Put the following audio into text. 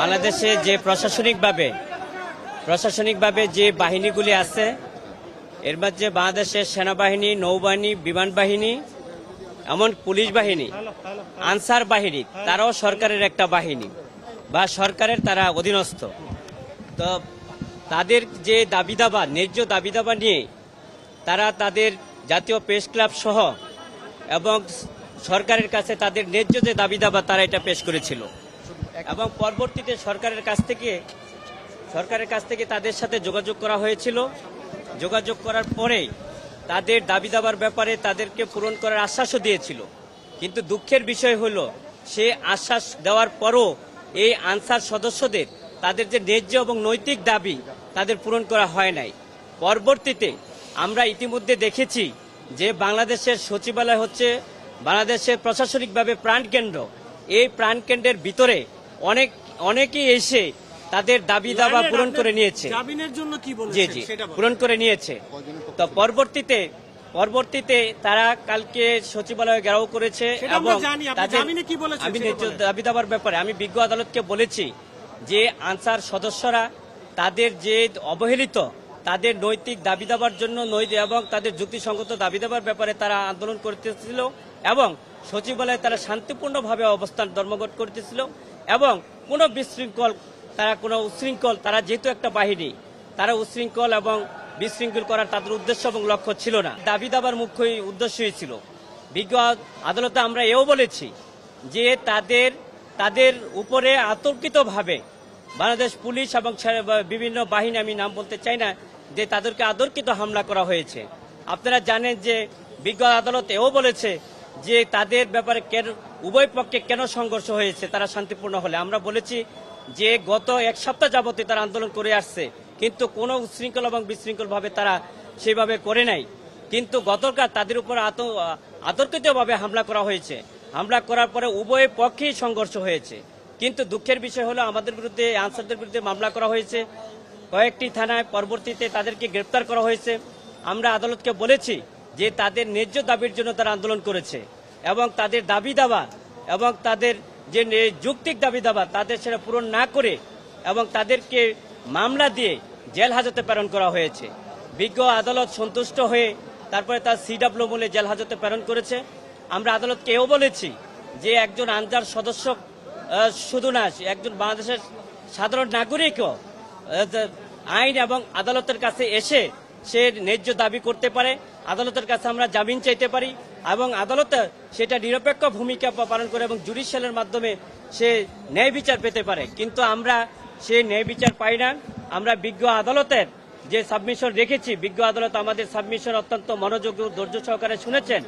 বাংলাদেশে যে প্রশাসনিকভাবে প্রশাসনিকভাবে যে বাহিনীগুলি আছে, এর মধ্যে বাংলাদেশের সেনাবাহিনী, নৌবাহিনী বিমান বাহিনী এমন পুলিশ বাহিনী, আনসার বাহিনী, তারাও সরকারের একটা বাহিনী বা সরকারের তারা অধীনস্থ। তো তাদের যে দাবি দাবা ন্যায্য দাবি দাবা নিয়ে তারা তাদের জাতীয় প্রেস ক্লাব সহ এবং সরকারের কাছে তাদের ন্যায্য যে দাবি দাবা তারা এটা পেশ করেছিল। এবং পরবর্তীতে সরকারের কাছ থেকে, সরকারের কাছ থেকে তাদের সাথে যোগাযোগ করা হয়েছিল। যোগাযোগ করার পরেই তাদের দাবি দাবার ব্যাপারে তাদেরকে পূরণ করার আশ্বাসও দিয়েছিল। কিন্তু দুঃখের বিষয় হল, সে আশ্বাস দেওয়ার পরও এই আনসার সদস্যদের, তাদের যে ন্যায্য এবং নৈতিক দাবি, তাদের পূরণ করা হয় নাই। পরবর্তীতে আমরা ইতিমধ্যে দেখেছি যে বাংলাদেশের সচিবালয় হচ্ছে বাংলাদেশের প্রশাসনিকভাবে প্রাণকেন্দ্র। এই প্রাণকেন্দ্রের ভিতরে অনেক অনেকেই এসে তাদের দাবি দাবা পূরণ করে নিয়েছে। জামিনের জন্য কি জি জি পূরণ করে নিয়েছে। তো পরবর্তীতে পরবর্তীতে তারা কালকে সচিবালয়ে ঘেরাও করেছে এবং আমি। দাবি দাবার ব্যাপারে আমি বিজ্ঞ আদালতকে বলেছি যে আনসার সদস্যরা তাদের যে অবহেলিত তাদের নৈতিক দাবি দাবার জন্য নৈতিক এবং তাদের যুক্তিসঙ্গত দাবি দাবার ব্যাপারে তারা আন্দোলন করতেছিল এবং সচিবালয়ে তারা শান্তিপূর্ণভাবে অবস্থান ধর্মঘট করতেছিল। এবং কোনো বিশৃঙ্খল, তারা কোনো উশৃঙ্খল, তারা যেহেতু একটা বাহিনী, তারা উশৃঙ্খল এবং বিশৃঙ্খল করার তাদের উদ্দেশ্য এবং লক্ষ্য ছিল না। দাবি দাবার মুখ্য উদ্দেশ্যই ছিল বিজ্ঞ আদালতে আমরা এও বলেছি যে তাদের তাদের উপরে আতর্কিতভাবে বাংলাদেশ পুলিশ এবং বিভিন্ন বাহিনী, আমি নাম বলতে চাই না, যে তাদেরকে আতর্কিত হামলা করা হয়েছে। আপনারা জানেন যে বিজ্ঞ আদালত এও বলেছে যে তাদের ব্যাপারে কেন, উভয় পক্ষে কেন সংঘর্ষ হয়েছে, তারা শান্তিপূর্ণ হলে। আমরা বলেছি যে গত এক সপ্তাহ যাবতীয় তারা আন্দোলন করে আসছে, কিন্তু কোনো উচ্ছৃঙ্খল এবং বিশৃঙ্খলভাবে তারা সেভাবে করে নাই। কিন্তু গতকাল তাদের উপর আত- আতর্কিতভাবে হামলা করা হয়েছে। হামলা করার পরে উভয় পক্ষেই সংঘর্ষ হয়েছে। কিন্তু দুঃখের বিষয় হলো, আমাদের বিরুদ্ধে, আনসারদের বিরুদ্ধে মামলা করা হয়েছে। কয়েকটি থানায় পরবর্তীতে তাদেরকে গ্রেপ্তার করা হয়েছে। আমরা আদালতকে বলেছি যে তাদের ন্যায্য দাবির জন্য তারা আন্দোলন করেছে এবং তাদের দাবি দাবা এবং তাদের যে যৌক্তিক দাবি দাবা, তাদের সেটা পূরণ না করে এবং তাদেরকে মামলা দিয়ে জেল হাজতে প্রেরণ করা হয়েছে। বিজ্ঞ আদালত সন্তুষ্ট হয়ে তারপরে তার সিডাব্লিউ মূলে জেল হাজতে প্রেরণ করেছে। আমরা আদালতকে এও বলেছি যে একজন আনজার সদস্য শুধু না, একজন বাংলাদেশের সাধারণ নাগরিকও আইন এবং আদালতের কাছে এসে সে ন্যায্য দাবি করতে পারে, আদালতের কাছে আমরা জামিন চাইতে পারি এবং আদালত সেটা নিরপেক্ষ ভূমিকা পালন করে এবং জুডিশিয়ালের মাধ্যমে সে ন্যায় বিচার পেতে পারে। কিন্তু আমরা সে ন্যায় বিচার পাই না। আমরা বিজ্ঞ আদালতের যে সাবমিশন রেখেছি, বিজ্ঞ আদালত আমাদের সাবমিশন অত্যন্ত মনোযোগ ও ধৈর্য সহকারে শুনেছেন।